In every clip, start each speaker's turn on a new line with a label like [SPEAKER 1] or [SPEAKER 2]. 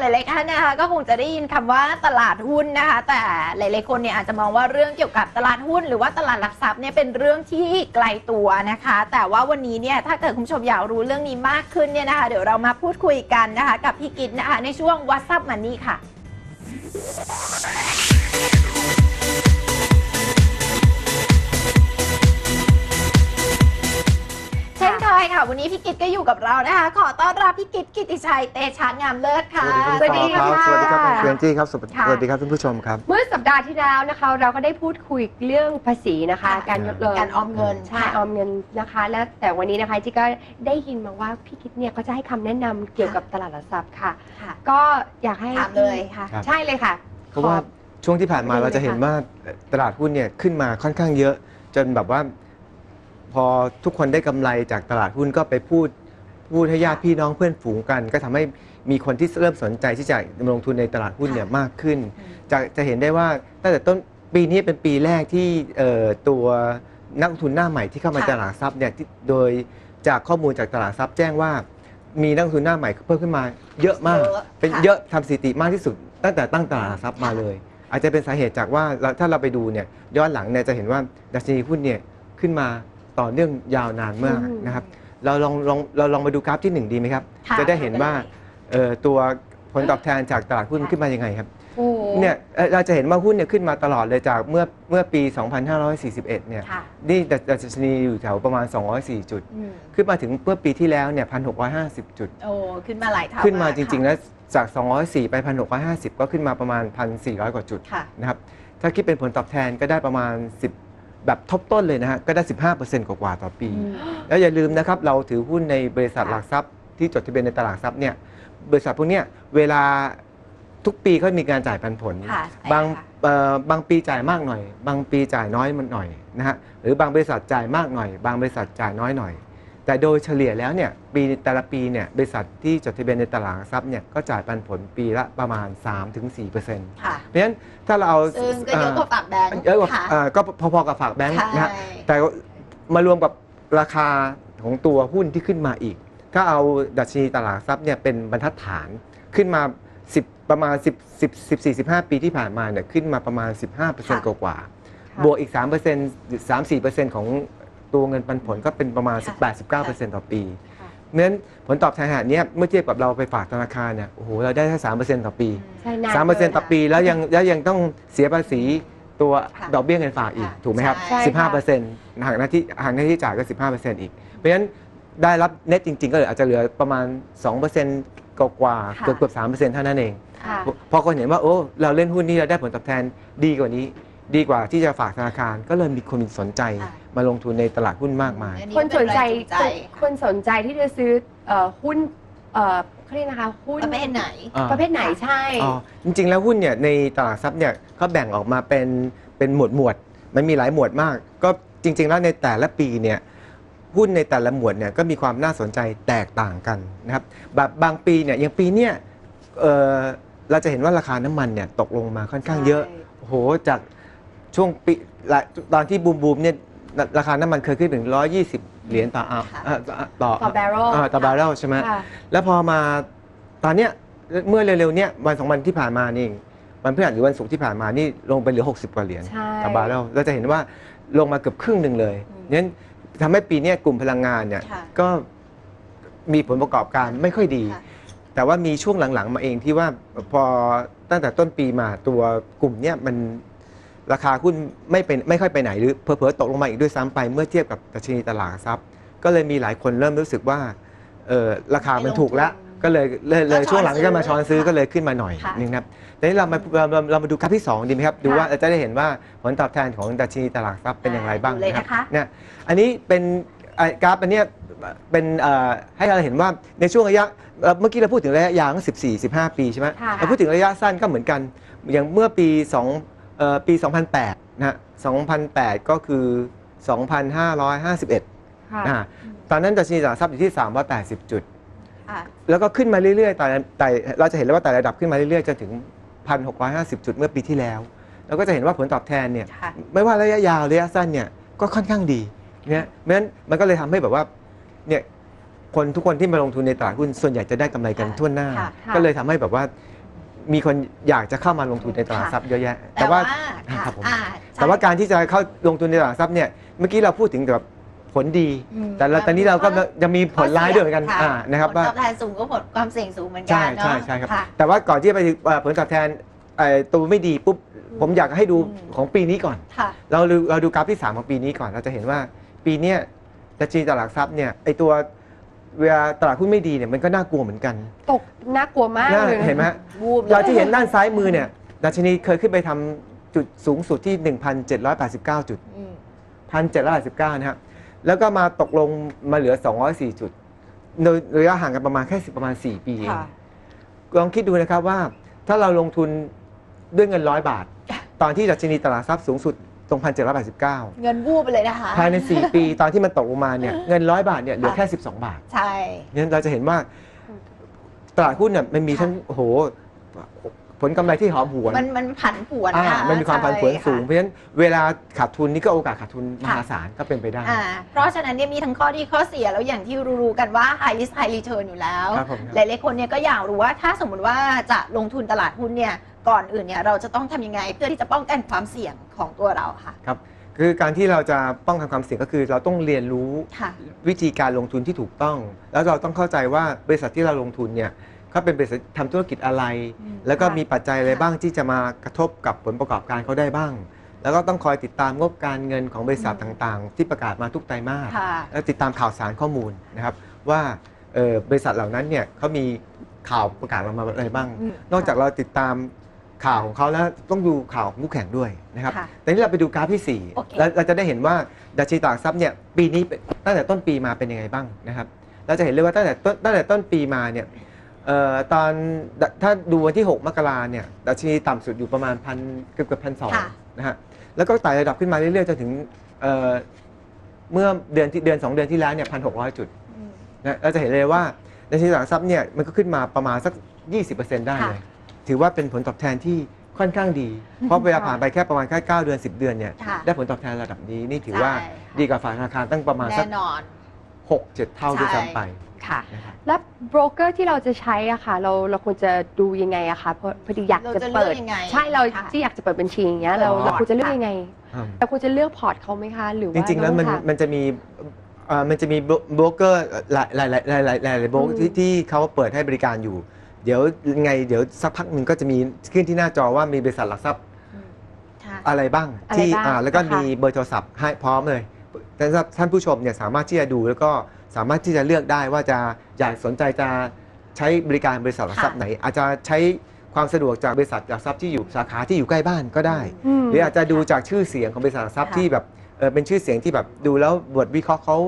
[SPEAKER 1] หลายๆท่านนะคะก็คงจะได้ยินคำว่าตลาดหุ้นนะคะ แต่หลายๆคนเนี่ยอาจจะมองว่าเรื่องเกี่ยวกับตลาดหุ้น หรือว่าตลาดหลักทรัพย์เนี่ยเป็นเรื่องที่ไกลตัวนะคะ แต่ว่าวันนี้เนี่ยถ้าเกิดคุณผู้ชมอยากรู้เรื่องนี้มากขึ้นเนี่ยนะคะ เดี๋ยวเรามาพูดคุยกันนะคะ กับพี่กิตนะคะในช่วงวั s ั p มันนี่ค่ะ ช่นเคยค่ะ วันนี้พี่กิตก็อยู่กับเรานะคะ ขอต้อนรับพี่กิตกิติชัยเตชะงามเลิศค่ะ
[SPEAKER 2] สวัสดีครับ สวัสดีครับะคุณเฟียนจี้ครับสวัสดี
[SPEAKER 1] ค่ะ
[SPEAKER 2] สวัสดีครับท่านผู้ชมครับ
[SPEAKER 3] เมื่อสัปดาห์ที่แล้วนะคะ เราก็ได้พูดคุยเรื่องภาษีนะคะ
[SPEAKER 1] ค่ะ
[SPEAKER 3] การยกเลิก
[SPEAKER 1] การออมเงิน
[SPEAKER 3] ใช่ออมเงินนะคะ และแต่วันนี้นะคะจิก็ได้ยินมาว่าพี่คิดเนี่ยก็จะให้คำแนะนำเกี่ยวกับตลาดหลักทรัพย์ค่ะ
[SPEAKER 1] ค่ะ
[SPEAKER 3] ก็อยากให้
[SPEAKER 1] ถามเลยค่ะ
[SPEAKER 2] ครับ
[SPEAKER 3] ใช่เลยค่ะ
[SPEAKER 2] เพราะว่า
[SPEAKER 3] ขอ
[SPEAKER 2] ช่วงที่ผ่านมา
[SPEAKER 3] ประเด็น
[SPEAKER 2] เราจะเห็น
[SPEAKER 3] เลยค่ะ
[SPEAKER 2] ว่าตลาดหุ้นเนี่ยขึ้นมาค่อนข้างเยอะจนแบบว่า พอทุกคนได้กำไรจากตลาดหุ้นก็ไปพูดพูดให้ญาติพี่น้องเพื่อนฝูงกัน ก็ทำให้มีคนที่เริ่มสนใจที่จะลงทุนในตลาดหุ้นเนี่ย
[SPEAKER 1] ค่ะ
[SPEAKER 2] มากขึ้น จะจะเห็นได้ว่าตั้งแต่ต้นปีนี้เป็นปีแรกที่เอ่อตัวนักลงทุนหน้าใหม่ที่เข้ามา
[SPEAKER 1] ค่ะ
[SPEAKER 2] ตลาดทรัพย์เนี่ยที่โดยจากข้อมูลจากตลาดทรัพย์แจ้งว่ามีนักลงทุนหน้าใหม่เพิ่มขึ้นมาเยอะมาก
[SPEAKER 1] เยอะ
[SPEAKER 2] เป็น
[SPEAKER 1] ค่ะ
[SPEAKER 2] เยอะทำสถิติมากที่สุด ตั้งแต่ตั้งตลาดหลักทรัพย์มา
[SPEAKER 1] ค่ะ
[SPEAKER 2] เลย อาจจะเป็นสาเหตุจากว่าเราถ้าเราไปดูเนี่ยย้อนหลังเนี่ยจะเห็นว่าดัชนีหุ้นเนี่ยขึ้นมา ต่อเนื่องยาวนานมาก
[SPEAKER 3] อืม
[SPEAKER 2] นะครับ เราลองลองเราลองมาดูกราฟที่หนึ่งดีไหมครับ
[SPEAKER 1] ค่ะ
[SPEAKER 2] จะได้เห็นว่า
[SPEAKER 1] ไปเลย
[SPEAKER 2] เอ่อตัวผลตอบแทนจากตลาดหุ้น
[SPEAKER 1] ค่ะ
[SPEAKER 2] ขึ้นมายังไงครับ
[SPEAKER 3] โอ้โห
[SPEAKER 2] เนี่ยเอ่อเราจะเห็นว่าหุ้นเนี่ยขึ้นมาตลอดเลยจากเมื่อเมื่อปี 2541 เนี่ย
[SPEAKER 1] ค่ะ
[SPEAKER 2] นี่ดัชนีอยู่แถวประมาณ 204 จุด
[SPEAKER 1] อืม
[SPEAKER 2] ขึ้นมาถึงเมื่อปีที่แล้วเนี่ย1,650 จุด
[SPEAKER 1] โอ้ขึ้นมาหลายเท่า
[SPEAKER 2] ขึ้นมาา
[SPEAKER 1] ก
[SPEAKER 2] จริง ๆ
[SPEAKER 1] ค่ะ
[SPEAKER 2] แล้วจาก 204 ไป 1,650 ก็ขึ้นมาประมาณ 1,400 กว่าจุด
[SPEAKER 1] ค่ะ
[SPEAKER 2] นะครับ ถ้าคิดเป็นผลตอบแทนก็ได้ประมาณ10 แบบทบต้นเลยนะฮะก็ได้ 15%กว่าๆต่อปี
[SPEAKER 1] อืม
[SPEAKER 2] แล้วอย่าลืมนะครับเราถือหุ้นในบริษัท
[SPEAKER 1] ค่ะ
[SPEAKER 2] หลักทรัพย์ที่จดทะเบียนในตลาดหลักทรัพย์เนี่ยบริษัทพวกเนี้ยเวลาทุกปีเขามีการจ่ายปันผล
[SPEAKER 1] ค่ะ
[SPEAKER 2] บาง
[SPEAKER 1] ใช่ค่ะ
[SPEAKER 2] เอ่อบางปีจ่ายมากหน่อย บางปีจ่ายน้อยมันหน่อยนะฮะหรือบางบริษัทจ่ายมากหน่อย บางบริษัทจ่ายน้อยหน่อย แต่โดยเฉลี่ยแล้วเนี่ยปีแต่ละปีเนี่ยบริษัทที่จดทะเบียนในตลาดหลักทรัพย์เนี่ยก็จ่ายปันผลปีละประมาณ 3-4%เพราะ
[SPEAKER 1] ค่ะ
[SPEAKER 2] ฉะนั้นถ้าเราเอา
[SPEAKER 1] ซึ่งก็เยอะกว่าฝากแบงค์
[SPEAKER 2] เยอะกว่า
[SPEAKER 1] ค่ะ
[SPEAKER 2] เอ่อก็พอๆกับฝากแบงค์
[SPEAKER 1] ใช่
[SPEAKER 2] นะฮะแต่มารวมกับราคาของตัวหุ้นที่ขึ้นมาอีกถ้าเอาดัชนีตลาดหลักทรัพย์เนี่ยเป็นบรรทัดฐานขึ้นมา 10 ประมาณ 10 10 10 15 ปีที่ผ่านมาเนี่ยขึ้นมาประมาณ 15%กว่าๆบวกอีก 3% 3-4%ของ ตัวเงินปันผลก็เป็นประมาณ
[SPEAKER 1] ค่ะ
[SPEAKER 2] 18-19%ต่อปี
[SPEAKER 3] ค่ะ
[SPEAKER 2] เพราะฉะนั้นผลตอบแทนขนาดเนี้ยเมื่อเทียบกับเราไปฝากธนาคารเนี่ยโอ้โหเราได้แค่3%ต่อปี
[SPEAKER 3] ใช่นาน
[SPEAKER 2] สามเปอร์เซ็นต์
[SPEAKER 3] ลย
[SPEAKER 2] ต่อปีแล้วยังแล้วยังต้องเสียภาษีตัว
[SPEAKER 1] ค่ะ
[SPEAKER 2] ดอกเบี้ยเงินฝากอีก
[SPEAKER 1] ค่ะ
[SPEAKER 2] ถูกไหมครับ
[SPEAKER 1] ใช่
[SPEAKER 2] สิบห้าเปอร์เซ็นต์หากหน้าที่หากหน้าที่จ่ายก็สิบห้าเปอร์เซ็นต์อีก เพราะฉะนั้นได้รับเน็ตจริง ๆ ก็เหลืออาจจะเหลือประมาณสองเปอร์เซ็นต์กว่าๆ
[SPEAKER 1] ค่ะ
[SPEAKER 2] เกือบเกือบสามเปอร์เซ็นต์เท่านั้นเอง
[SPEAKER 3] ค่ะ
[SPEAKER 2] พอคนเห็นว่าโอ้เราเล่นหุ้นนี่เราได้ผลตอบแทนดีกว่านี้ ดีกว่าที่จะฝากธนาคาร ก็เลยมีคนสนใจ
[SPEAKER 1] ค่ะ
[SPEAKER 2] มาลงทุนในตลาดหุ้นมากมาย
[SPEAKER 1] อั
[SPEAKER 3] คนสนใจ
[SPEAKER 1] ก็เป็แรงจูงใจ
[SPEAKER 3] คนสนใจที่จะซื้อเอ่อหุ้นเอ่อเขาเรียกนะคะหุ้น
[SPEAKER 1] ประเภทไหน
[SPEAKER 2] อ่า
[SPEAKER 3] ประเภทไหนใช่
[SPEAKER 2] อ๋อจริงๆ แล้วหุ้นเนี่ยในตลาดทรัพย์เนี่ยเขาแบ่งออกมาเป็นเป็นหมวดหมวดมันมีหลายหมวดมาก ก็จริง ๆ แล้วในแต่ละปีเนี่ยหุ้นในแต่ละหมวดเนี่ยก็มีความน่าสนใจแตกต่างกันนะครับแบบบางปีเนี่ยอย่างปีเนี่ยเอ่อเราจะเห็นว่าราคาน้ำมันเนี่ยตกลงมาค่อนข้างเยอะโอ้โหจาก ช่วงปีละตอนที่บูมบูมเนี่ยราราคาน้ำมันเคยขึ้นถึง 120 เหรียญต่อเอา
[SPEAKER 1] ค่ะ
[SPEAKER 2] เอ่อต่อ
[SPEAKER 3] ต่อ barrel า
[SPEAKER 2] ต่อบาร์เรลใช่ไหม
[SPEAKER 3] ค่ะ
[SPEAKER 2] แล้วพอมาตอนเนี้ยเมื่อเร็วๆเนี้ยวันสองวันที่ผ่านมานี่เองวันพฤหัสหรือวันศุกร์ที่ผ่านมานี่ลงไปเหลือ 60 กว่าเหรียญ
[SPEAKER 3] ใช่
[SPEAKER 2] ต่อบาร์เรลเราจะเห็นว่าลงมาเกือบครึ่งหนึ่งเลย
[SPEAKER 1] อืม
[SPEAKER 2] นั้นทำให้ปีเนี้ยกลุ่มพลังงานเนี่ย
[SPEAKER 1] ค่ะ
[SPEAKER 2] ก็มีผลประกอบการไม่ค่อยดี
[SPEAKER 1] ค่ะ
[SPEAKER 2] แต่ว่ามีช่วงหลังๆ มาเองที่ว่าพอตั้งแต่ต้นปีมาตัวกลุ่มเนี้ยมัน ราคาหุ้นไม่เป็นไม่ค่อยไปไหนหรือเผลอๆตกลงมาอีกด้วยซ้ำไปเมื่อเทียบกับดัชนีตลาดหลักทรัพย์ ก็เลยมีหลายคนเริ่มรู้สึกว่าเออราคามันถูกแล้วก็เลยเลยเลย
[SPEAKER 1] ก็ช้อน
[SPEAKER 2] ช่วงหลังก็มาช้อนซื้อ
[SPEAKER 1] ซื้อ
[SPEAKER 2] ก็เลยขึ้นมาหน่อย
[SPEAKER 1] ค่ะ
[SPEAKER 2] นึงนะครับทีนี้เรามาเราเราเรามาดูกราฟที่ 2 ดีไหมครับ ดู
[SPEAKER 3] ค่ะ
[SPEAKER 2] ว่าเราจะได้เห็นว่าผลตอบแทนของดัชนีตลาดหลักทรัพย์เป็นอย่างไรบ้าง
[SPEAKER 1] ดูเลย
[SPEAKER 2] นะครับ
[SPEAKER 1] นะคะ
[SPEAKER 2] เนี่ยอันนี้เป็นไอ้กราฟอันเนี้ยเป็นเอ่อให้เราเห็นว่าในช่วงระยะเอ่อเมื่อกี้เราพูดถึงระยะยาว14 15 ปีใช่ไหม
[SPEAKER 3] ค่ะ
[SPEAKER 2] เราพูดถึงระยะสั้นก็เหมือนกันอย่างเมื่อปี2เอ่อ ปี 2008 นะฮะ2008 ก็คือ 2,551
[SPEAKER 3] ค่ะ
[SPEAKER 2] อ่าตอนนั้นดัชนีตลาดหลักทรัพย์อยู่ที่ 380 จุด
[SPEAKER 1] ค่ะ
[SPEAKER 2] แล้วก็ขึ้นมาเรื่อยๆ แต่แต่เราจะเห็นเลยว่าแต่ระดับขึ้นมาเรื่อยๆ จนถึง 1,650 จุดเมื่อปีที่แล้ว เราก็จะเห็นว่าผลตอบแทนเนี่ย
[SPEAKER 1] ค่ะ
[SPEAKER 2] ไม่ว่าระยะยาวระยะสั้นเนี่ยก็ค่อนข้างดีเนี่ยเพราะฉะนั้นมันก็เลยทำให้แบบว่าเนี่ยคนทุกคนที่มาลงทุนในตลาดหุ้นส่วนใหญ่จะได้กำไรกัน
[SPEAKER 1] ค่ะ
[SPEAKER 2] ทั่วหน้า
[SPEAKER 1] ค่ะ
[SPEAKER 3] ค่ะ
[SPEAKER 2] ก็เลยทำให้แบบว่า มีคนอยากจะเข้ามาลงทุนในตลาด
[SPEAKER 1] ค่ะ
[SPEAKER 2] ทรัพย์เยอะแยะ
[SPEAKER 1] แต่ว่าค่ะ
[SPEAKER 2] ครับผม
[SPEAKER 1] อ่าใช่
[SPEAKER 2] แต่ว่าการที่จะเข้าลงทุนในตลาดทรัพย์เนี่ยเมื่อกี้เราพูดถึงแบบผลดี
[SPEAKER 1] อืม
[SPEAKER 2] แต่เราตอนนี้เราก็ยังมีผลร้ายด้วยเหมือนกันอ่านะครับ
[SPEAKER 1] ผล
[SPEAKER 2] ว่า
[SPEAKER 1] ตอบแทนสูงก็ผลความเสี่ยงสูงเหมือนกั
[SPEAKER 2] ใช่
[SPEAKER 1] นเนาะ
[SPEAKER 2] ใช่ใช่ครับะแต่ว่าก่อนที่จะไปถึงเอ่อผลตอบแทนเอ่อตัวไม่ดีปุ๊บผมอยากให้ดู
[SPEAKER 1] อืม
[SPEAKER 2] ของปีนี้ก่อน
[SPEAKER 1] ค่ะ
[SPEAKER 2] เราดูเราดูกราฟที่ 3 ของปีนี้ก่อนเราจะเห็นว่าปีเนี้ยดัชนีตลาดหลักทรัพย์เนี่ยไอตัว เวลาตลาดหุ้นไม่ดีเนี่ยมันก็น่ากลัวเหมือนกัน
[SPEAKER 3] ตกน่ากลัวมาก
[SPEAKER 2] น่า
[SPEAKER 3] เลยะ
[SPEAKER 2] เห็นไหมฮะ
[SPEAKER 1] วูบลย
[SPEAKER 2] เราที่เห็นด้านซ้ายมือเนี่ยดัชนีเคยขึ้นไปทำจุดสูงสุดที่ 1,789 จุด
[SPEAKER 1] อืม
[SPEAKER 2] 1,789 นะฮะ แล้วก็มาตกลงมาเหลือ 204 จุดโดยระยะห่างกันประมาณแค่สิบประมาณ 4 ปีเอง
[SPEAKER 1] ค่ะ
[SPEAKER 2] ลองคิดดูนะครับว่าถ้าเราลงทุนด้วยเงินร้อยบาท ตอนที่ดัชนีตลาดทรัพย์สูงสุด ตรง1,789
[SPEAKER 1] เงินวูบไปเลยนะคะ
[SPEAKER 2] ภายใน 4 ปีตอนที่มันตกลงมาเนี่ยเงินร้อยบาทเนี่ยเหลือแค่ 12 บาท
[SPEAKER 1] ใช่
[SPEAKER 2] งั้นเราจะเห็นว่าตลาดหุ้นเนี่ยมันมีทั้งโอ้โหผลกำไรที่หอมหวน
[SPEAKER 1] มันมันผันผวน
[SPEAKER 2] อ่า
[SPEAKER 1] ค่ะ
[SPEAKER 2] มันมีความผันผวน
[SPEAKER 1] ใช่
[SPEAKER 2] สูง
[SPEAKER 1] ค่ะ
[SPEAKER 2] เพราะฉะนั้นเวลาขาดทุนนี่ก็โอกาสขาดทุนม
[SPEAKER 1] ค่ะ
[SPEAKER 2] หาศาลก็เป็นไปได้
[SPEAKER 1] อ่าเพราะฉะนั้นเนี่ยมีทั้งข้อดีข้อเสียแล้วอย่างที่รู้ๆกันว่า high risk high return อยู่แล้ว
[SPEAKER 2] ครับผม
[SPEAKER 1] หลายๆคนเนี่ยก็อยากรู้ว่าถ้าสมมติว่าจะลงทุนตลาดหุ้นเนี่ย ก่อนอื่นเนี่ยเราจะต้องทำยังไง เพื่อที่จะป้องกันความเสี่ยงของตัวเราค่ะ
[SPEAKER 2] ครับคือการที่เราจะป้องกันความเสี่ยงก็คือ เราต้องเรียนรู้
[SPEAKER 1] ค่ะ
[SPEAKER 2] วิธีการลงทุนที่ถูกต้อง แล้วเราต้องเข้าใจว่าบริษัทที่เราลงทุนเนี่ยเขาเป็นบริษัททำธุรกิจอะไร
[SPEAKER 1] อืม
[SPEAKER 2] แล้วก็
[SPEAKER 1] ค่ะ
[SPEAKER 2] มีปัจจัยอะไร
[SPEAKER 1] ค่ะ
[SPEAKER 2] บ้างที่จะมากระทบกับผลประกอบการเขาได้บ้าง แล้วก็ต้องคอยติดตามงบการเงินของบริษัท
[SPEAKER 1] อืม
[SPEAKER 2] ต่างๆ ที่ประกาศมาทุกไตรมาส
[SPEAKER 1] ค่ะ
[SPEAKER 2] แล้วติดตามข่าวสารข้อมูลนะครับว่าเอ่อบริษัทเหล่านั้นเนี่ยเขามีข่าวประกาศออกมาอะไรบ้าง
[SPEAKER 1] อืม
[SPEAKER 2] นอกจากเราติดตาม ข่าวของเขาแล้วต้องดูข่าวของคู่แข่งด้วยนะครับ
[SPEAKER 1] ค่ะ
[SPEAKER 2] แต่นี้เราไปดูกราฟที่
[SPEAKER 1] โอเค
[SPEAKER 2] 4 แล้วเราจะได้เห็นว่าดัชนีตลาดทรัพย์เนี่ยปีนี้เป็นตั้งแต่ต้นปีมาเป็นยังไงบ้างนะครับ เราจะเห็นเลยว่าตั้งแต่ต้นตั้งแต่ต้นปีมาเนี่ยเอ่อตอนถ้าดูวันที่ 6 มกราเนี่ยดัชนีต่ำสุดอยู่ประมาณพันเกือบเกือบพันสอง
[SPEAKER 1] ค่ะ
[SPEAKER 2] นะฮะแล้วก็ไต่ระดับขึ้นมาเรื่อยๆจนถึงเอ่อเมื่อเดือนที่เดือนสองเดือนที่แล้วเนี่ยพันหกร้อยจุด
[SPEAKER 1] อืม
[SPEAKER 2] นะเราจะเห็นเลยว่าดัชนีตลาดทรัพย์เนี่ยมันก็ขึ้นมาประมาณสัก 20%ได้เลย ถือว่าเป็นผลตอบแทนที่ค่อนข้างดี เพราะเวลาผ่านไปแค่ประมาณแค่9เดือน 10 เดือนเนี่ย
[SPEAKER 1] ค่ะ
[SPEAKER 2] ได้ผลตอบแทนระดับนี้นี่ถือว่า
[SPEAKER 1] ใช่ค่ะ
[SPEAKER 2] ดีกว่าฝากธนาคารตั้งประมาณสัก
[SPEAKER 1] แน่นอน
[SPEAKER 2] 6 7เท่าด้วยซ้ำไป
[SPEAKER 1] ค่ะ
[SPEAKER 2] นะครับ
[SPEAKER 3] แล้วโบรกเกอร์ที่เราจะใช้อะค่ะ เราเราควรจะดูยังไงอะคะเพราะพอดีอยาก
[SPEAKER 1] เรา
[SPEAKER 3] จะ
[SPEAKER 1] จะ
[SPEAKER 3] เปิด
[SPEAKER 1] เลือกยังไง
[SPEAKER 3] ใช่เรา
[SPEAKER 1] ค่ะ
[SPEAKER 3] ที่อยากจะเปิดบัญชีอย่างเงี้ยเรา
[SPEAKER 2] อ๋อ
[SPEAKER 3] เราควรจะเลือกยังไง
[SPEAKER 2] อืม
[SPEAKER 3] เราควรจะเลือกพอร์ตเขาไหมคะหรือว่า
[SPEAKER 2] จริงๆ แล้วมัน
[SPEAKER 3] ต้องหา
[SPEAKER 2] มันจะมีเอ่อมันจะมีโบรกเกอร์หลายหลายหลายหลายหลายหลายหลายโบรก
[SPEAKER 3] อืม
[SPEAKER 2] ที่ที่เขาเปิดให้บริการอยู่ เดี๋ยวไงเดี๋ยวสักพักหนึ่งก็จะมีขึ้นที่หน้าจอว่ามีบริษัทหลักทรัพย์
[SPEAKER 1] อืมค่ะ
[SPEAKER 2] อะไรบ้าง
[SPEAKER 3] อะไร
[SPEAKER 2] ที่
[SPEAKER 3] บ้าง
[SPEAKER 2] อ่าแล้วก็
[SPEAKER 3] นะคะ
[SPEAKER 2] มีเบอร์โทรศัพท์ให้พร้อมเลยแต่สำหรับท่านผู้ชมเนี่ยสามารถที่จะดูแล้วก็สามารถที่จะเลือกได้ว่าจะอยากสนใจจะใช้บริการบริษัทหลักทรัพย์
[SPEAKER 1] ค่ะ
[SPEAKER 2] ไหน อาจจะใช้ความสะดวกจากบริษัทหลักทรัพย์ที่อยู่สาขาที่อยู่ใกล้บ้านก็ได้
[SPEAKER 3] ม
[SPEAKER 2] หรืออาจจะดูจากชื่อเสียงของบริษัทหลักทรัพย์
[SPEAKER 1] ค่ะ
[SPEAKER 2] ที่แบบเออเป็นชื่อเสียงที่แบบดูแล้วบทวิเคราะห์เขา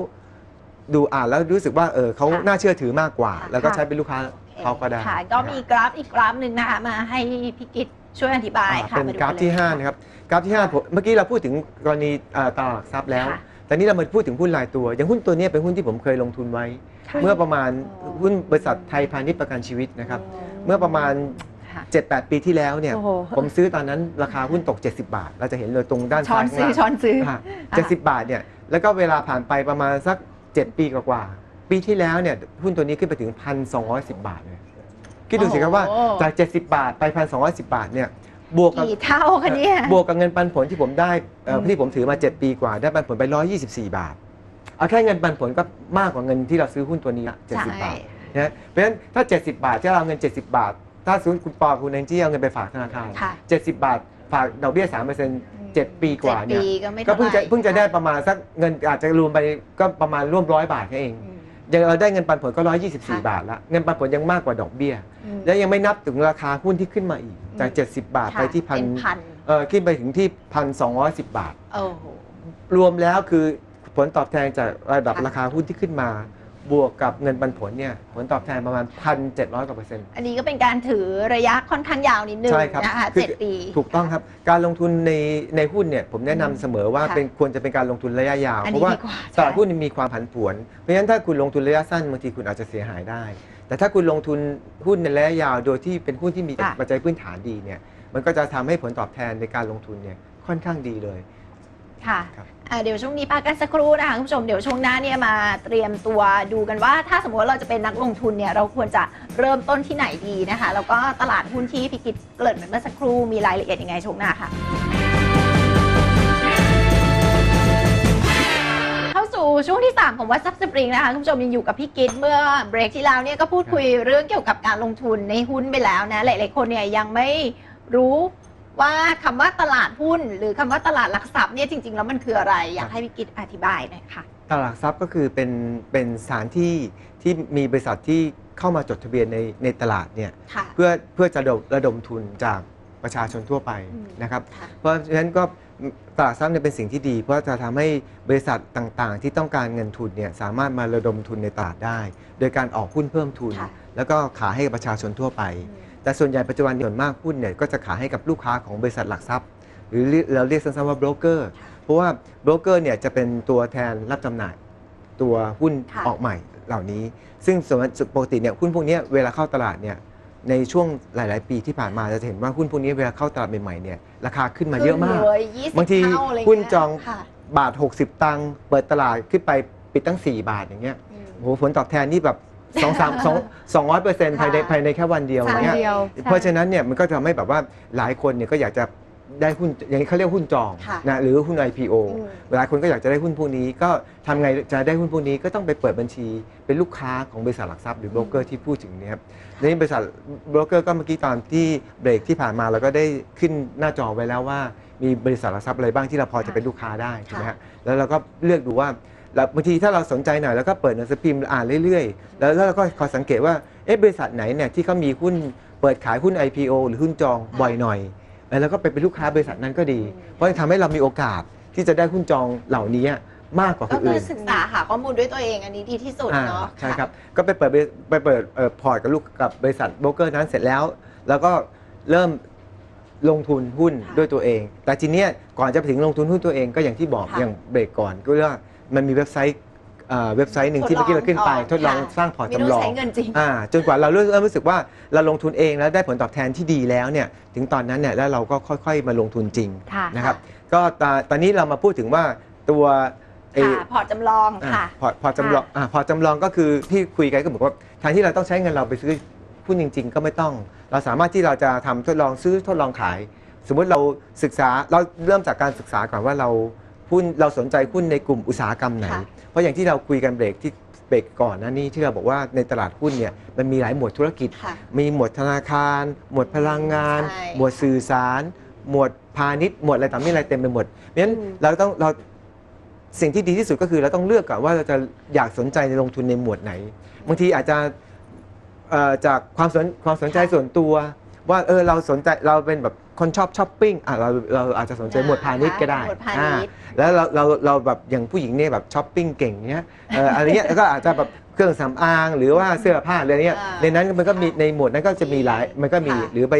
[SPEAKER 2] ดูอ่านแล้วรู้สึกว่าเออเขา
[SPEAKER 1] ค่ะ
[SPEAKER 2] น่าเชื่อถือมากกว่า
[SPEAKER 1] ค่ะ
[SPEAKER 2] แล้วก็ใช้เป็นลูกค้า เขาก็ได้
[SPEAKER 1] ค่ะ ก็มีกราฟอีกกราฟหนึ่งนะคะมาให้พี่กิตช่วยอธิบาย
[SPEAKER 2] อ่า
[SPEAKER 1] ค่ะ
[SPEAKER 2] เป็น
[SPEAKER 1] มดู
[SPEAKER 2] กราฟที่
[SPEAKER 1] เลย
[SPEAKER 2] 5นะครับ กราฟที่5ผมเมื่อกี้เราพูดถึงกรณีเอ่อตลาดหลักทรัพย์แล้ว
[SPEAKER 1] ค่ะ
[SPEAKER 2] แต่นี้เรามาพูดถึงหุ้นรายตัว อย่างหุ้นตัวเนี้ยเป็นหุ้นที่ผมเคยลงทุนไว้
[SPEAKER 1] ค่ะ
[SPEAKER 2] เมื่อประมาณ
[SPEAKER 1] อ๋อ
[SPEAKER 2] หุ้นบริษัทไทยพาณิชย์ประกันชีวิตนะครับ เมื่อประมาณ
[SPEAKER 1] ค่ะ
[SPEAKER 2] 7-8 ปีที่แล้วเนี่ย
[SPEAKER 3] โอ้โห
[SPEAKER 2] ผมซื้อตอนนั้นราคาหุ้นตก 70 บาท เราจะเห็นเลยตรงด้าน
[SPEAKER 1] ช้อ
[SPEAKER 2] ซ้าย
[SPEAKER 1] น
[SPEAKER 2] ข้าง
[SPEAKER 1] ซื้อ
[SPEAKER 2] ล่าง
[SPEAKER 1] ช้อนซื้อ
[SPEAKER 2] อ่า70บาทเนี่ย แล้วก็เวลาผ่านไปประมาณสัก 7 ปีกว่าๆ ปีที่แล้วเนี่ยหุ้นตัวนี้ขึ้นไปถึง 1,210 บาทเลยคิดดูสิครับว่า
[SPEAKER 1] โอ้
[SPEAKER 2] จาก 70 บาทไป 1,210 บาทเนี่ยบวกกับ
[SPEAKER 1] กี่เท่าคะเนี่ย
[SPEAKER 2] บวกกับเงินปันผลที่ผมได้เอ่ออ
[SPEAKER 1] ม
[SPEAKER 2] ที่ผมถือมา 7 ปีกว่าได้ปันผลไป 124 บาท เอาแค่เงินปันผลก็มากกว่าเงินที่เราซื้อหุ้นตัวนี้ละ70 บาทนะเพราะฉะนั้นถ้า 70 บาทที่เราเอาเงิน 70 บาท ถ้าสมมติคุณปอคุณแองจี้เอาเงินไปฝากธนาคาร
[SPEAKER 1] ค่ะ
[SPEAKER 2] 70 บาทฝากดอกเบี้ย3% 7ปีกว่าเนี่ย
[SPEAKER 1] จ็ดปีก็ไม่
[SPEAKER 2] ก็เพิ่งจะ
[SPEAKER 1] ท่าหร่
[SPEAKER 2] เพิ่งจะได้ประมาณสักเงินอาจจะรวมไปก็ประมาณร่วมร้อยบาทแค่เอง
[SPEAKER 1] อืม
[SPEAKER 2] ยังเราได้เงินปันผลก็ 124
[SPEAKER 1] ค่ะ
[SPEAKER 2] บาทละเงินปันผลยังมากกว่าดอกเบี้ย
[SPEAKER 1] อืม
[SPEAKER 2] และยังไม่นับถึงราคาหุ้นที่ขึ้นมาอีก จาก 70 บาท
[SPEAKER 1] ค่ะ
[SPEAKER 2] ไปที่พัน
[SPEAKER 1] เป็นพัน
[SPEAKER 2] เออขึ้นไปถึงที่พันสองสิบบาท
[SPEAKER 1] โอ้โห
[SPEAKER 2] รวมแล้วคือผลตอบแทนจากระดับ
[SPEAKER 1] ค่ะ
[SPEAKER 2] ราคาหุ้นที่ขึ้นมา บวกกับเงินปันผลเนี่ยผลตอบแทนประมาณพันเจ็ดร้อยกว่าเปอร์เซ็นต์
[SPEAKER 1] อันนี้ก็เป็นการถือระยะค่อนข้างยาวนิดนึง
[SPEAKER 2] ใช่ครับ
[SPEAKER 1] นะคะ
[SPEAKER 2] คือ
[SPEAKER 1] เจ็ดปี
[SPEAKER 2] ถูกต้องครับ การลงทุนในในหุ้นเนี่ยผมแนะนำเสมอว่า
[SPEAKER 1] ค่ะ
[SPEAKER 2] เป็นควรจะเป็นการลงทุนระยะยาว
[SPEAKER 1] อัน
[SPEAKER 2] เพ
[SPEAKER 1] นี้
[SPEAKER 2] ราะว่า
[SPEAKER 1] ดีกว่า
[SPEAKER 2] ตลาดหุ้นมีความผันผวน เพราะฉะนั้นถ้าคุณลงทุนระยะสั้นบางทีคุณอาจจะเสียหายได้ แต่ถ้าคุณลงทุนหุ้นในระยะยาว โดยที่เป็นหุ้นที่มี
[SPEAKER 1] ค่ะ
[SPEAKER 2] ปัจจัยพื้นฐานดีเนี่ยมันก็จะทำให้ผลตอบแทนในการลงทุนเนี่ยค่อนข้างดีเลย
[SPEAKER 1] ค่ะ
[SPEAKER 2] ครับ
[SPEAKER 1] อ่าเดี๋ยวช่วงนี้พักกันสักครู่นะคะคุณผู้ชมเดี๋ยวช่วงหน้าเนี่ยมาเตรียมตัวดูกันว่า ถ้าสมมติว่าเราจะเป็นนักลงทุนเนี่ยเราควรจะเริ่มต้นที่ไหนดีนะคะ แล้วก็ตลาดหุ้นที่พิกิจเกริ่นไปเมื่อสักครู่มีรายละเอียดยังไงช่วงหน้าค่ะเข้าสู่ช่วงที่ 3 ของวัดซับสปริงนะคะคุณผู้ชมยังอยู่กับพี่กิตเมื่อเบรกที่แล้วเนี่ยก็พูดคุยเรื่องเกี่ยวกับการลงทุนในหุ้นไปแล้วนะ หลาย ๆ คนเนี่ยยังไม่รู้ ว่าคำว่าตลาดหุ้น หรือคำว่าตลาดหลักทรัพย์เนี่ยจริงๆแล้วมันคืออะไร อยากให้พี่กิตอธิบายหน่อยค่ะ
[SPEAKER 2] ตลาดทรัพย์ก็คือเป็นเป็นสถานที่ที่มีบริษัทที่เข้ามาจดทะเบียนในในตลาดเนี่ย
[SPEAKER 1] ค่ะ
[SPEAKER 2] เพื่อเพื่อจะระดมระดมทุนจาก ประชาชนทั่วไป
[SPEAKER 1] อืม
[SPEAKER 2] นะครับ
[SPEAKER 1] ค่ะ
[SPEAKER 2] เพราะฉะนั้นก็ตลาดทรัพย์เนี่ยเป็นสิ่งที่ดี เพราะจะทำให้บริษัทต่างๆ ที่ต้องการเงินทุนเนี่ยสามารถมาระดมทุนในตลาดได้ โดยการออกหุ้นเพิ่มทุน
[SPEAKER 1] ค่ะ
[SPEAKER 2] แล้วก็ขายให้กับประชาชนทั่วไป แต่ส่วนใหญ่ปัจจุบันส่วนมากหุ้นเนี่ยก็จะขายให้กับลูกค้าของบริษัทหลักทรัพย์ หรือเรียกเราเรียกสั้นๆว่าโบรกเกอร์
[SPEAKER 1] ค่ะ
[SPEAKER 2] เพราะว่าโบรกเกอร์เนี่ยจะเป็นตัวแทนรับจำหน่ายตัวหุ้น
[SPEAKER 1] ค่ะ
[SPEAKER 2] ออกใหม่เหล่านี้ ซึ่งส่วนปกติเนี่ยหุ้นพวกเนี้ยเวลาเข้าตลาดเนี่ย ในช่วงหลาย ๆ ปีที่ผ่านมาจะเห็นว่าหุ้นพวกนี้เวลาเข้าตลาดใหม่ ๆ เนี่ยราคาขึ้นมาเยอะมาก
[SPEAKER 1] ขึ้นเลย20
[SPEAKER 2] บางที
[SPEAKER 1] เท่อะไรเย
[SPEAKER 2] หุ้นจอง
[SPEAKER 1] ค่ะ
[SPEAKER 2] บาท 60 ตังค์เปิดตลาดขึ้นไปปิดตั้ง 4 บาทอย่างเงี้ย
[SPEAKER 1] อืม
[SPEAKER 2] โอ้โหผลตอบแทนนี่แบบสองสามสองสองร้อยเปอร์เซ็นต์ภายใน
[SPEAKER 1] ค่ะ
[SPEAKER 2] ภายในแค่วันเดียวอ
[SPEAKER 1] ใช่
[SPEAKER 2] ย่างเงี้ย
[SPEAKER 3] เดียว
[SPEAKER 2] เพราะฉะนั้นเนี่ยมันก็ทำให้แบบว่าหลายคนเนี่ยก็อยากจะ ได้หุ้นอย่างนี้เขาเรียกหุ้นจอง
[SPEAKER 1] ค่ะ
[SPEAKER 2] นะหรือหุ้น IPO
[SPEAKER 1] อืม
[SPEAKER 2] หลายคนก็อยากจะได้หุ้นพวกนี้ ก็ทำไงจะได้หุ้นพวกนี้ก็ต้องไปเปิดบัญชี เป็นลูกค้าของบริษัทหลักทรัพย์หรือโบรกเกอร์ที่พูดถึงเนี้ครับในบริษัทโบรกเกอร์ก็เมื่อกี้ตอนที่เบรกที่ผ่านมาเราก็ได้ขึ้นหน้าจอไว้แล้วว่า มีบริษัทหลักทรัพย์อะไรบ้างที่เราพอจะเป็นลูกค้าได้ใช่ไหมฮะแล้วเราก็เลือกดูว่า แล้วบางทีถ้าเราสนใจหน่อยแล้วก็เปิดหนังสือพิมพ์อ่านเรื่อยๆ แล้วแล้วเราก็คอยสังเกตว่าเอ๊ะบริษัทไหนเนี่ยที่เขามีหุ้นเปิดขายหุ้น IPO หรือหุ้นจองบ่อยหน่อย แล้วก็ไปเป็นลูกค้าบริษัทนั้นก็ดี เพราะจะทำให้เรามีโอกาสที่จะได้หุ้นจองเหล่านี้มากกว่าค
[SPEAKER 1] ก็
[SPEAKER 2] น
[SPEAKER 1] คือ
[SPEAKER 2] อื่น
[SPEAKER 1] ศึกษาหาข้อมูลด้วยตัวเองอันนี้ดีที่สุด
[SPEAKER 2] อ่า
[SPEAKER 1] เนาะ
[SPEAKER 2] ใช่ครับ ก็ไปเปิดบริไปเปิดเอ่อพอร์ตกับลูกกับบริษัทโบรกเกอร์นั้นเสร็จแล้ว แล้วก็เริ่มลงทุนหุ้นด้วยตัวเอง แต่ทีเนี้ยก่อนจะไปถึงลงทุนหุ้นตัวเองก็อย่างที่บอกอย่างเบรกก่อนก็เรียกว่ามันมีเว็บไซต์ เอ่อเว็บไซต์หนึ่งที่เมื่อกี้เราขึ้นไป ทดลองสร้างพอร์ต
[SPEAKER 1] ไม่ต้อ
[SPEAKER 2] จำ
[SPEAKER 1] ง
[SPEAKER 2] ลอง
[SPEAKER 1] ใช้เงินจริง
[SPEAKER 2] อ่าจนกว่าเราเริ่มเริ่มรู้สึกว่าเราลงทุนเองแล้วได้ผลตอบแทนที่ดีแล้วเนี่ยถึงตอนนั้นเนี่ยแล้วเราก็ค่อยๆมาลงทุนจริง
[SPEAKER 3] ค่ะ
[SPEAKER 2] นะครับก็ตอนตอนนี้เรามาพูดถึงว่าตัวไอ้
[SPEAKER 1] ค่ะพอร์ตจำลอง
[SPEAKER 2] อ่า
[SPEAKER 1] ค่ะ
[SPEAKER 2] พอร์ตพอร์ตจำลองอ่าพอร์ตจำลองก็คือที่คุยกันก็บอกว่าแทนที่เราต้องใช้เงินเราไปซื้อหุ้นจริง ๆ ก็ไม่ต้อง เราสามารถที่เราจะทำทดลองซื้อทดลองขาย สมมุติเราศึกษาเราเริ่มจากการศึกษาก่อนว่าเรา หุ้นเราสนใจหุ้นในกลุ่มอุตสาหกรรมไหน
[SPEAKER 1] ค่ะ
[SPEAKER 2] เพราะอย่างที่เราคุยกันเบรกที่เบรกก่อนหนะนี่ที่เราบอกว่าในตลาดหุ้นเนี่ยมันมีหลายหมวดธุรกิจ
[SPEAKER 1] ค่ะ
[SPEAKER 2] มีหมวดธนาคาร หมวดพลังงาน
[SPEAKER 1] ใช่
[SPEAKER 2] หมวดสื่อสาร หมวดพาณิชย์หมวดอะไรต่างๆอะไรเต็มไปหมดเพราะฉะนั้น
[SPEAKER 3] อืม
[SPEAKER 2] เราต้องเราสิ่งที่ดีที่สุดก็คือเราต้องเลือกก่อนว่าเราจะอยากสนใจในลงทุนในหมวดไหนบางทีอาจจะ เอ่อจากความสนความสนใจส่วนตัว ว่าเออเราสนใจเราเป็นแบบ คนชอบช้อปปิ้งอะเราเราอาจจะสนใจหมวดพาณิชย์ก็ได้
[SPEAKER 1] หมวดพา
[SPEAKER 2] อ่า
[SPEAKER 1] ณิชย์
[SPEAKER 2] แล้วเราเราเราแบบอย่างผู้หญิงเนี่ยแบบช้อปปิ้งเก่งเนี้ยเอ่ออะไรเงี้ยแล้วก็อาจจะแบบเครื่องสำอางหรือว่าเสื้อผ้าอะไรเงี้ย
[SPEAKER 1] อ่า
[SPEAKER 2] ในนั้นมันก็มีในหมวดนั้นก็จะมีหลายมันก็มี
[SPEAKER 1] ค่ะ
[SPEAKER 2] หรือไป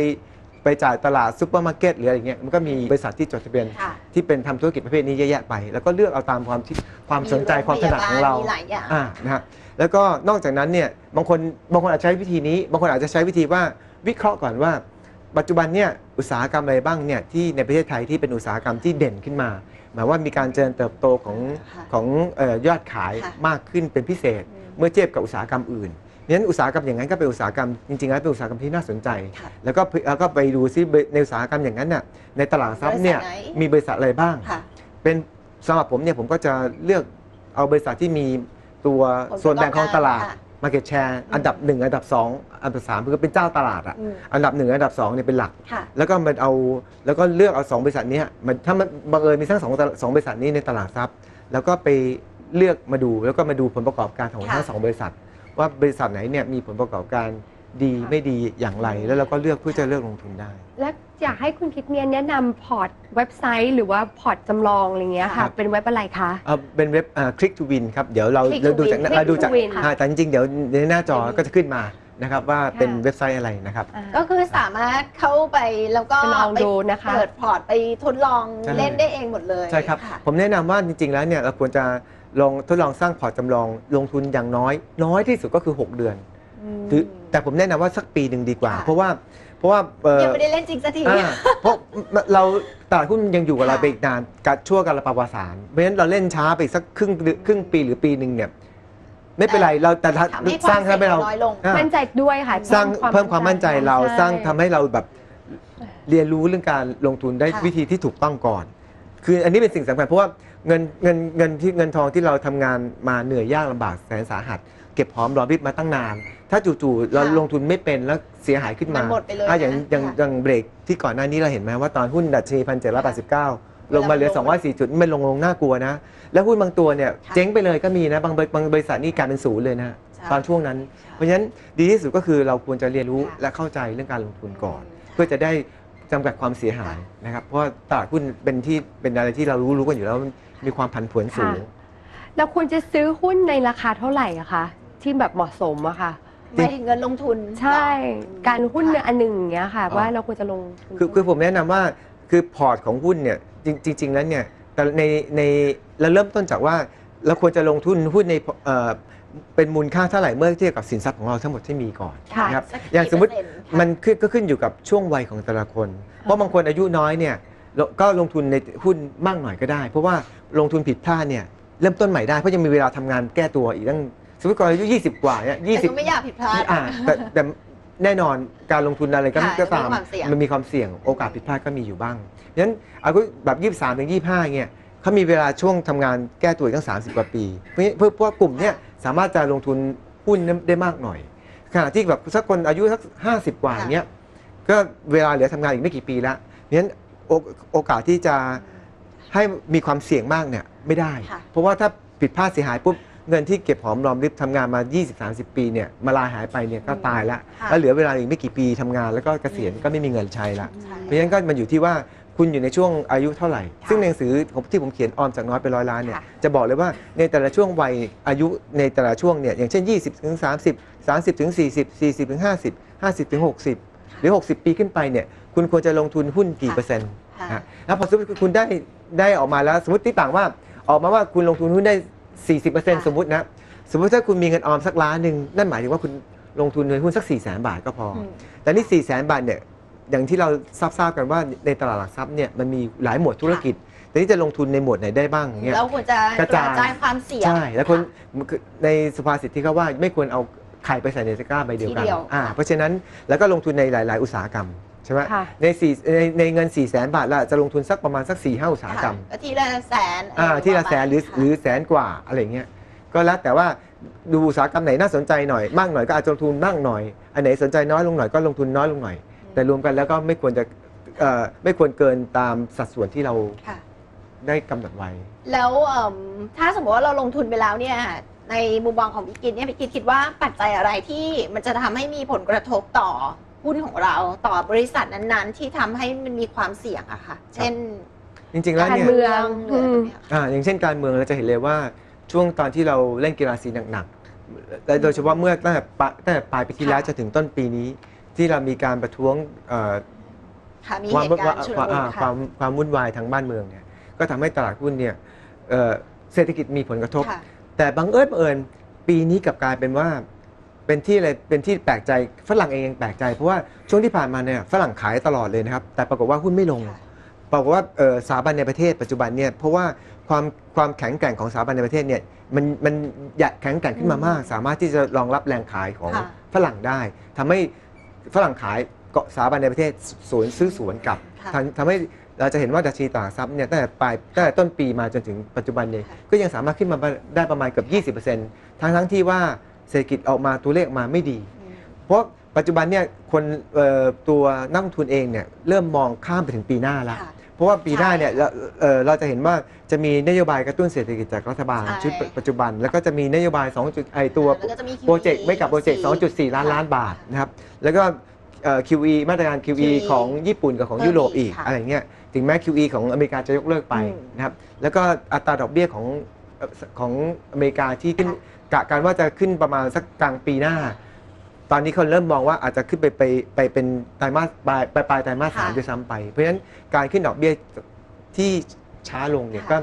[SPEAKER 2] ไปจ่ายตลาดซุปเปอร์มาร์เก็ตหรืออะไรเงี้ยมันก็มีบริษัทที่จดทะเบียน
[SPEAKER 1] ค่ะ
[SPEAKER 2] ที่เป็นทำธุรกิจประเภทนี้เยอะแยะไป แล้วก็เลือกเอาตามความที่ความสนใจความถนัดของเรา
[SPEAKER 1] มีหลายอย่าง
[SPEAKER 2] อ่านะฮะแล้วก็นอกจากนั้นเนี่ยบางคนบางคนอาจจะใช้วิธีนี้ บางคนอาจจะใช้วิธีว่าวิเคราะห์ก่อนว่า ปัจจุบันเนี่ยอุตสาหกรรมอะไรบ้างเนี่ยที่ในประเทศไทยที่เป็นอุตสาหกรรมที่เด่นขึ้นมา หมายว่ามีการเจริญเติบโตของ
[SPEAKER 1] ค่ะ
[SPEAKER 2] ของเออยอดขาย
[SPEAKER 1] ค่ะ
[SPEAKER 2] มากขึ้นเป็นพิเศษ
[SPEAKER 1] อืม
[SPEAKER 2] เมื่อเทียบกับอุตสาหกรรมอื่นเพราะฉะนั้นอุตสาหกรรมอย่างนั้นก็เป็นอุตสาหกรรมจริงๆแล้วเป็นอุตสาหกรรมที่น่าสนใจ
[SPEAKER 1] ค่ะ
[SPEAKER 2] แล้วก็แล้วก็ไปดูซิในอุตสาหกรรมอย่างนั้นน่ะในตลาดหลักทรัพย์เนี่ย
[SPEAKER 1] บริษัทไหน
[SPEAKER 2] มีบริษัทอะไรบ้าง
[SPEAKER 1] ค่ะ
[SPEAKER 2] เป็นสำหรับผมเนี่ยผมก็จะเลือกเอาบริษัทที่มีตัว
[SPEAKER 1] ผลประกอบ
[SPEAKER 2] ส่วนแบ่งของตลาด
[SPEAKER 1] ค่ะ
[SPEAKER 2] Market Share อันดับ 1 อันดับ 2 อันดับ3คือเป็นเจ้าตลาดอะ
[SPEAKER 1] อืม
[SPEAKER 2] อันดับ 1 อันดับ2เนี่ยเป็นหลัก
[SPEAKER 1] ค่ะ
[SPEAKER 2] แล้วก็มันเอาแล้วก็เลือกเอาสองบริษัทเนี้ยมันถ้ามันบังเอิญมีทั้งสองตลาดสองบริษัทนี้ในตลาดทรัพย์ แล้วก็ไปเลือกมาดูแล้วก็มาดูผลประกอบการของ
[SPEAKER 1] ค่ะ
[SPEAKER 2] ทั้งสองบริษัท ว่าบริษัทไหนเนี่ยมีผลประกอบการ ดี
[SPEAKER 3] ค่ะ
[SPEAKER 2] ไม่ดีอย่างไร แล้วเราก็เลือกเพื่อจะเลือกลงทุนได้
[SPEAKER 3] และอยากให้คุณคิดเนี่ยแนะนำพอร์ตเว็บไซต์ หรือว่าพอร์ตจำลองอะไรเงี้ย
[SPEAKER 2] ครั
[SPEAKER 3] ค่ะ
[SPEAKER 2] บ
[SPEAKER 3] เป็นเว็บอะไรคะ
[SPEAKER 2] เอาเป็นเว็บคลิกทูวินครับ เดี๋ยวเรา
[SPEAKER 1] Click to
[SPEAKER 2] เราดูจาก
[SPEAKER 1] Win
[SPEAKER 2] เราดูจาก
[SPEAKER 3] Click to Win
[SPEAKER 2] อ่าแต่จริงๆ เดี๋ยวในหน้าจอ
[SPEAKER 3] เป็น
[SPEAKER 2] ก็จะขึ้นมานะครับว่าเป็น
[SPEAKER 3] ค่ะ
[SPEAKER 2] เว็บไซต์อะไรนะครับ
[SPEAKER 3] อ่า
[SPEAKER 1] ก็คือสามารถเข้าไปแล้วก็
[SPEAKER 3] ไปลอง
[SPEAKER 1] ไป
[SPEAKER 3] ดูนะคะ
[SPEAKER 1] เปิดพอร์ตไปทดลอง
[SPEAKER 2] ใช่
[SPEAKER 1] เล่นได้เองหมดเลย
[SPEAKER 2] ใช่ครับะ ผมแนะนำว่าจริงๆ แล้วเนี่ยเราควรจะลองทดลองสร้างพอร์ตจำลองลงทุนอย่างน้อย น้อยที่สุดก็คือ 6 เดือน
[SPEAKER 1] อืม
[SPEAKER 2] ถือแต่ผมแนะนำว่าสักปีหนึ่งดีกว่า
[SPEAKER 1] ค่ะ
[SPEAKER 2] เพราะว่าเพราะว่าเอ่อ
[SPEAKER 1] ยังไม่ได้เล่นจริงสักที
[SPEAKER 2] อ่าเพราะเราตลาดหุ้นยังอยู่กับเรา
[SPEAKER 1] ค่ะ
[SPEAKER 2] ไปอีกนานกัดชั่วการระปวสารเพราะฉะนั้นเราเล่นช้าไปอีกสักครึ่งเดือนครึ่งปีหรือปีหนึ่งเนี่ยไม่เป็นไรเราแต่ถ้า
[SPEAKER 1] ทำให้ค
[SPEAKER 2] ส
[SPEAKER 1] วา
[SPEAKER 2] ร้ามง
[SPEAKER 1] เสี่ย
[SPEAKER 2] ให้
[SPEAKER 1] ง
[SPEAKER 2] เรา
[SPEAKER 1] น้อยลง
[SPEAKER 2] อ่า
[SPEAKER 3] มั่นใจด้วยค่ะ
[SPEAKER 2] สร้างเพิ่มความมั่นใจเรา
[SPEAKER 3] ใช่
[SPEAKER 2] สร้างทำให้เราแบบเรียนรู้เรื่องการลงทุนได้
[SPEAKER 1] ค่ะ
[SPEAKER 2] วิธีที่ถูกต้องก่อน คืออันนี้เป็นสิ่งสำคัญเพราะว่าเงินเงินเงินที่เงินทองที่เราทำงานมาเหนื่อยยากลำบากแสนสาหัส เก็บหอมรอมริบมาตั้งนาน ถ้าจู่ๆเรา
[SPEAKER 1] ค่ะ
[SPEAKER 2] ลงทุนไม่เป็นแล้วเสียหายขึ้นมา
[SPEAKER 1] มันหมดไปเลย
[SPEAKER 2] อะอย่าง
[SPEAKER 1] นะ
[SPEAKER 2] อย่าง
[SPEAKER 1] ค่ะ
[SPEAKER 2] อย่างเบรกที่ก่อนหน้านี้เราเห็นไหมว่าตอนหุ้นดัชนีพันเจ็ดร้อยแปดสิบเก้าลงมาเหลือ
[SPEAKER 1] เวลามันลง
[SPEAKER 2] 204 จุดมันลงลงน่ากลัวนะ แล้วหุ้นบางตัวเนี่ย
[SPEAKER 1] ค่ะ
[SPEAKER 2] เจ๊งไปเลยก็มีนะบางบริบางบริษัทนี่กลายเป็นศูนย์เลยนะ
[SPEAKER 1] ใช่
[SPEAKER 2] ตอนช่วงนั้น เพราะฉะนั้นดีที่สุดก็คือเราควรจะเรียนรู้
[SPEAKER 1] ค่ะ
[SPEAKER 2] และเข้าใจเรื่องการลงทุนก่อน
[SPEAKER 1] อืม
[SPEAKER 2] เพื่อจะได้จำกัดความเสียหายนะครับ เพราะว่าตลาดหุ้นเป็นที่เป็นอะไรที่เรารู้รู้กันอยู่แล้วมันมีความผันผวนสูง
[SPEAKER 3] เราควรจะซื้อหุ้นในราคาเท่าไหร่อะคะ ที่แบบเหมาะสมอะค่ะ
[SPEAKER 1] หมายถึงเงินลงทุน
[SPEAKER 3] ใช่การหุ้น
[SPEAKER 1] ค่ะ
[SPEAKER 3] อันหนึ่งอย่างเงี้ยค่ะ
[SPEAKER 2] อ๋อ
[SPEAKER 3] ว่าเราควรจะลงทุน
[SPEAKER 2] คือคือผมแนะนำว่าคือพอร์ตของหุ้นเนี่ยจริงจริง ๆ แล้วเนี่ยแต่ในในเราเริ่มต้นจากว่าเราควรจะลงทุนหุ้นในเอ่อเป็นมูลค่าเท่าไหร่เมื่อเทียบกับสินทรัพย์ของเราทั้งหมดที่มีก่อน
[SPEAKER 3] ค่ะ
[SPEAKER 2] นะครับ
[SPEAKER 1] สัก
[SPEAKER 2] อย่างสมมุติ
[SPEAKER 1] กี่เปร์เซ็นต์คะ
[SPEAKER 2] มันขึ้นก็ขึ้นอยู่กับช่วงวัยของแต่ละคน เพราะบางคนอายุน้อยเนี่ยเราก็ลงทุนในหุ้นมากหน่อยก็ได้ เพราะว่าลงทุนผิดพลาดเนี่ยเริ่มต้นใหม่ได้เพราะยังมีเวลาทำงานแก้ตัวอีกตั้ง สมมติก่อนอายุ20 กว่าเนี่ย
[SPEAKER 1] แต่
[SPEAKER 2] 20
[SPEAKER 1] ก็ไม่อยากผิดพลาด
[SPEAKER 2] อ่าแต่แต่แน่นอนการลงทุนอะไรก็
[SPEAKER 1] ค่ะ
[SPEAKER 2] ก็ตาม
[SPEAKER 1] มันมีความเสี่ยง
[SPEAKER 2] มันมีความเสี่ยงโอกาสผิดพลาดก็มีอยู่บ้างฉะนั้นเอาก็แบบ 23ถึง25เนี่ยเขามีเวลาช่วงทำงานแก้ตัวอีกตั้ง 30 กว่าปีเพราะฉะนั้นเพื่อเพราะว่ากลุ่มเนี้ยสามารถจะลงทุนหุ้นได้มากหน่อยขณะที่แบบสักคนอายุสัก 50 กว่าอย่างเงี้ยก็เวลาเหลือทำงานอีกไม่กี่ปีแล้วเพราะฉะนั้นโอโอกาสที่จะ ให้มีความเสี่ยงมากเนี่ยไม่ได้
[SPEAKER 1] ค่ะ
[SPEAKER 2] เพราะว่าถ้าผิดพลาดเสียหายปุ๊บ เงินที่เก็บหอมรอมริบทำงานมา 20-30 ปีเนี่ยมาลายหายไปเนี่ยก็ตายละ
[SPEAKER 1] ค่ะ
[SPEAKER 2] แล้วเหลือเวลาอีกไม่กี่ปีทำงานแล้วก็เกษียณก็ไม่มีเงินใช้ละ
[SPEAKER 1] ใช่
[SPEAKER 2] เพราะฉะนั้นก็มันอยู่ที่ว่าคุณอยู่ในช่วงอายุเท่าไหร่
[SPEAKER 1] ค่ะ
[SPEAKER 2] ซึ่งในหนังสือผมที่ผมเขียนออมจากน้อยไปร้อยล้านเนี่ย
[SPEAKER 1] ค่ะ
[SPEAKER 2] จะบอกเลยว่าในแต่ละช่วงวัยอายุในแต่ละช่วงเนี่ยอย่างเช่น 20ถึง30 30ถึง40 40ถึง50 50ถึง60 หรือ 60 ปีขึ้นไปเนี่ยคุณควรจะลงทุนหุ้นกี่เปอร์เซ็นต์
[SPEAKER 1] ค่ะ
[SPEAKER 2] นะแล้วพอสมมติคุณได้ได้ออกมาแล้วสมมติที่ต่างว่าออกมาว่าคุณลงทุนหุ้นได้ 40%สมมตินะ สมมติถ้าคุณมีเงินออมสักล้านหนึ่งนั่นหมายถึงว่าคุณลงทุนในหุ้นสัก4 0 0 0 0 0บาทก็พออ
[SPEAKER 1] อืม
[SPEAKER 2] แต่นี่4 0 0 0 0 0บาทเนี่ยอย่างที่เราทราบทราบกันว่าในตลาดหลักทรัพย์เนี่ยมันมีหลายหมวดธุรกิจแต่นี่จะลงทุนในหมวดไหนได้บ้างอย่างเงี้ย
[SPEAKER 1] เราควรจะ
[SPEAKER 2] ก
[SPEAKER 1] ก
[SPEAKER 2] ระ
[SPEAKER 1] ระ
[SPEAKER 2] จาย
[SPEAKER 1] จายความเสี่ยง
[SPEAKER 2] ใช่แล้วคนในสุภาษิตที่เขาว่าไม่ควรเอาไข่ไปใส่ในตะกร้าใบเดียวกัน
[SPEAKER 1] ทีเดียว
[SPEAKER 2] อ่าเพราะฉะนั้นแล้วก็ลงทุนในหลาย ๆ อุตสาหกรรมใช่ไหม
[SPEAKER 3] ค่ะ
[SPEAKER 2] ในสี่ในในเงิน4ี่แสนบาทแล้วจะลงทุนสักประมาณสัก4ี่ห้าอุตสาหกรรม
[SPEAKER 1] ก็ทีละแสน
[SPEAKER 2] อ่าที่ละแสนหรือ
[SPEAKER 1] ค่
[SPEAKER 2] หรือแสนกว่าอะไรเงี้ยก็แล้วแต่ว่าดูอุตสาหกรรมไหนน่าสนใจหน่อยมากหน่อยก็อาจจะลงทุนมากหน่อย อันไหนสนใจน้อยลงหน่อยก็ลงทุนน้อยลงหน่อย แต่รวมกันแล้วก็ไม่ควรจะเอ่อไม่ควรเกินตามสัดส่วนที่เรา
[SPEAKER 1] ค่ะ
[SPEAKER 2] ได้กำหนดไว้
[SPEAKER 1] แล้วเอิ่มถ้าสมมติว่าเราลงทุนไปแล้วเนี่ยในมุมมองของพี่กินเนี่ยพี่กินคิดว่าปัจจัยอะไรที่มันจะทำให้มีผลกระทบต่อ หุ้นของเราต่อบริษัทนั้นๆ ที่ทำให้มันมีความเสี่ยงอะค่ะ เช่น
[SPEAKER 2] จริงๆแล้ว
[SPEAKER 3] การ
[SPEAKER 2] เนี่ย
[SPEAKER 3] เมือง
[SPEAKER 1] หรืออะไรแบบเนี้ยค่ะ
[SPEAKER 2] อ่าอย่างเช่นการเมืองเราจะเห็นเลยว่าช่วงตอนที่เราเล่นกีฬาสีหนักๆและโดยเฉพาะเมื่อตั้งแต่ปลายตั้งแต่ปลายปีที่แล้ว
[SPEAKER 1] ค่ะ
[SPEAKER 2] จนถึงต้นปีนี้ ที่เรามีการประท้วงเอ่อ
[SPEAKER 1] ค่ะมี
[SPEAKER 2] ความ
[SPEAKER 1] เหตุการณ์ชุล
[SPEAKER 2] ความ
[SPEAKER 1] มุน
[SPEAKER 2] อ่าค
[SPEAKER 1] ค่ะ
[SPEAKER 2] วามความวุ่นวายทางบ้านเมืองเนี่ยก็ทำให้ตลาดหุ้นเนี่ยเอ่อเศรษฐกิจมีผลกระทบ
[SPEAKER 1] ค่ะ
[SPEAKER 2] แต่บังเอิญบังเอิญปีนี้กลับกลายเป็นว่า เป็นที่อะไรเป็นที่แปลกใจฝรั่งเองยังแปลกใจ เพราะว่าช่วงที่ผ่านมาเนี่ยฝรั่งขายตลอดเลยนะครับ แต่ปรากฏว่าหุ้นไม่ลง
[SPEAKER 1] ค่ะ
[SPEAKER 2] ปรากฏว่าเอ่อสถาบันในประเทศปัจจุบันเนี่ยเพราะว่าความความแข็งแกร่งของสถาบันในประเทศเนี่ยมันมันอยากแข็งแกร่งขึ้นมามาก สามารถที่จะรองรับแรงขายของ
[SPEAKER 1] ค่ะ
[SPEAKER 2] ฝรั่งได้ทำให้ฝรั่งขายเกาะสถาบันในประเทศสวนซื้อสวนกลับ
[SPEAKER 1] ค่ะ
[SPEAKER 2] ทำทำให้เราจะเห็นว่าดัชนีตลาดทรัพย์เนี่ยตั้งแต่ปลายตั้งแต่ต้นปีมาจนถึงปัจจุบันเนี่ย
[SPEAKER 1] ค่ะ
[SPEAKER 2] ก็ยังสามารถขึ้นมาได้ประมาณเกือบ 20%ทั้งทั้งที่ว่า เศรษฐกิจออกมาตัวเลขออกมาไม่ดี
[SPEAKER 1] อืม
[SPEAKER 2] เพราะปัจจุบันเนี่ยคนเอ่อตัวนักลงทุนเองเนี่ยเริ่มมองข้ามไปถึงปีหน้าแล้ว
[SPEAKER 1] ค่ะ
[SPEAKER 2] เพราะว่าปีหน้าเนี่ย
[SPEAKER 1] ใช่
[SPEAKER 2] เราเอ่อเราจะเห็นว่าจะมีนโยบายกระตุ้นเศรษฐกิจจากรัฐบาล
[SPEAKER 1] ใช่
[SPEAKER 2] ชุดปัจจุบัน แล้วก็จะมีนโยบาย2จุดไอตัว
[SPEAKER 1] แล้วก็จะมี QE
[SPEAKER 2] โปรเจกต์ไม่กับโปรเจกต์2.4 ล้านล้านบาทนะครับแล้วก็เอ่อ QE มาตรการ QE
[SPEAKER 1] QE
[SPEAKER 2] ของญี่ปุ่นกับของ
[SPEAKER 1] เพิ่ม
[SPEAKER 2] ยุโรป
[SPEAKER 1] อี
[SPEAKER 2] อี
[SPEAKER 1] ก
[SPEAKER 2] ก
[SPEAKER 1] ค่ะ
[SPEAKER 2] อะไรเงี้ยถึงแม้ QE ของอเมริกาจะยกเลิกไป
[SPEAKER 1] อืม
[SPEAKER 2] นะครับแล้วก็อัตราดอกเบี้ยของเอ่อ ของอเมริกาที่ขึ้น
[SPEAKER 1] ค่ะ
[SPEAKER 2] กะการว่าจะขึ้นประมาณสักกลางปีหน้า ตอนนี้เขาเริ่มมองว่าอาจจะขึ้นไปไปไปเป็นไตรมาสปลายปลายปลายไตรมาสสาม
[SPEAKER 1] ค่ะ
[SPEAKER 2] ด้วยซ้ำไป เพราะฉะนั้นการขึ้นดอกเบี้ยที่ช้าลงเนี่ย
[SPEAKER 1] ค่ะ
[SPEAKER 2] ก็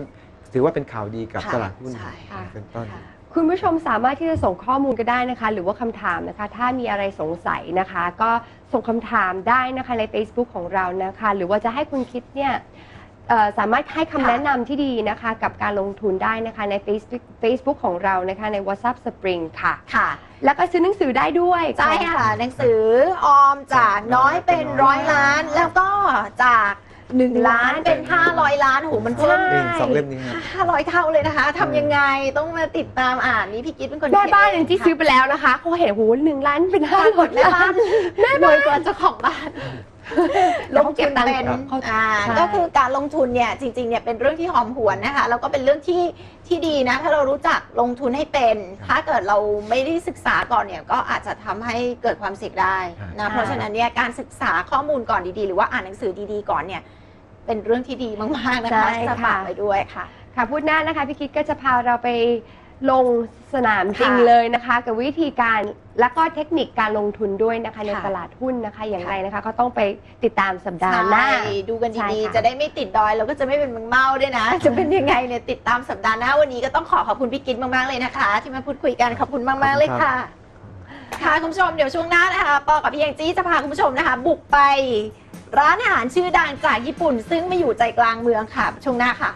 [SPEAKER 2] ถือว่าเป็นข่าวดีกับ
[SPEAKER 1] ค่ะ
[SPEAKER 2] ตลาดหุ้น
[SPEAKER 1] ใช่
[SPEAKER 3] ค่ะ
[SPEAKER 2] เป็นต้น
[SPEAKER 1] ค่ะ
[SPEAKER 3] คุณผู้ชมสามารถที่จะส่งข้อมูลก็ได้นะคะ หรือว่าคำถามนะคะ ถ้ามีอะไรสงสัยนะคะ ก็ส่งคำถามได้นะคะใน Facebook ของเรานะคะ หรือว่าจะให้คุณคิดเนี่ย เอ่อสามารถให้คำ
[SPEAKER 1] ค่ะ
[SPEAKER 3] แนะนำที่ดีนะคะ กับการลงทุนได้นะคะใน Facebook Facebook ของเรานะคะใน WhatsApp Spring ค่ะ
[SPEAKER 1] ค่ะ
[SPEAKER 3] แล้วก็ซื้อหนังสือได้ด้วย
[SPEAKER 1] ใช่ค่ะหนังสือออมจากน้อยเป็นร้อยล้าน แล้วก็จากหนึ่งล้านเป็นห้าร้อยล้านโอ้โหมันเพิ่ม
[SPEAKER 2] นี่สองเล่มนี้ครับ
[SPEAKER 1] ห้าร้อยเท่าเลยนะคะทำยังไงต้องมาติดตามอ่านนี่พี่กิ๊ดเป็นคน
[SPEAKER 3] แม่
[SPEAKER 1] เขีย
[SPEAKER 3] บ้านอย่างที่ซื้อไปแล้วนะคะเขาเห็นโหหนึ่งล้านเป็นห้า
[SPEAKER 1] ปราก
[SPEAKER 3] ร้อ
[SPEAKER 1] ฏ
[SPEAKER 3] ย
[SPEAKER 1] แม่บ้าน
[SPEAKER 3] แม่
[SPEAKER 1] ร
[SPEAKER 3] บ้า
[SPEAKER 1] วย
[SPEAKER 3] น
[SPEAKER 1] กว่าเจ้าของบ้าน ลงทุนเป็น
[SPEAKER 3] เขา
[SPEAKER 1] อ่า
[SPEAKER 3] ใช่
[SPEAKER 1] ก็คือการลงทุนเนี่ยจริงๆเนี่ยเป็นเรื่องที่หอมหวนนะคะแล้วก็เป็นเรื่องที่ที่ดีนะ ถ้าเรารู้จักลงทุนให้เป็น ถ้าเกิดเราไม่ได้ศึกษาก่อนเนี่ยก็อาจจะทำให้เกิดความเสี่ยงได้นะเพราะฉะนั้นเนี่ยการศึกษาข้อมูลก่อนดีๆ หรือว่าอ่านหนังสือดีๆก่อนเนี่ยเป็นเรื่องที่ดีมากๆนะคะ
[SPEAKER 3] ใช่
[SPEAKER 1] จะ
[SPEAKER 3] ค่ะ
[SPEAKER 1] ฝากไปด้วยค่ะ
[SPEAKER 3] ค่ะพูดหน้านะคะพี่คิดก็จะพาเราไป ลงสนามจริง
[SPEAKER 1] ค่ะ
[SPEAKER 3] เลยนะคะ กับวิธีการและก็เทคนิคการลงทุนด้วยนะคะใน
[SPEAKER 1] ค่ะ
[SPEAKER 3] ตลาดหุ้นนะคะ อย่าง
[SPEAKER 1] ค่ะ
[SPEAKER 3] ไรนะคะ ก็ต้องไปติดตามสัปดาห์หน้า
[SPEAKER 1] ใช่ดูกัน
[SPEAKER 3] ใช่
[SPEAKER 1] ดี
[SPEAKER 3] ค่ะ
[SPEAKER 1] ๆจะได้ไม่ติดดอยแล้วก็จะไม่เป็นเมึงเมาด้วยนะ จะเป็นยังไงเนี่ยติดตามสัปดาห์หน้าวันนี้ก็ต้องขอขอบคุณพี่กิ๊ดมากๆเลยนะคะ ที่มาพูดคุยกันขอบคุณมากๆเลยค่ะ ค่ะคุณผู้ชมเดี๋ยวช่วงหน้านะคะปอกับพี่แองจี้จะพาคุณผู้ชมนะคะ บุกไป ร้านอาหารชื่อดังจากญี่ปุ่น ซึ่งมาอยู่ใจกลางเมืองค่ะช่วงหน้าค่ะ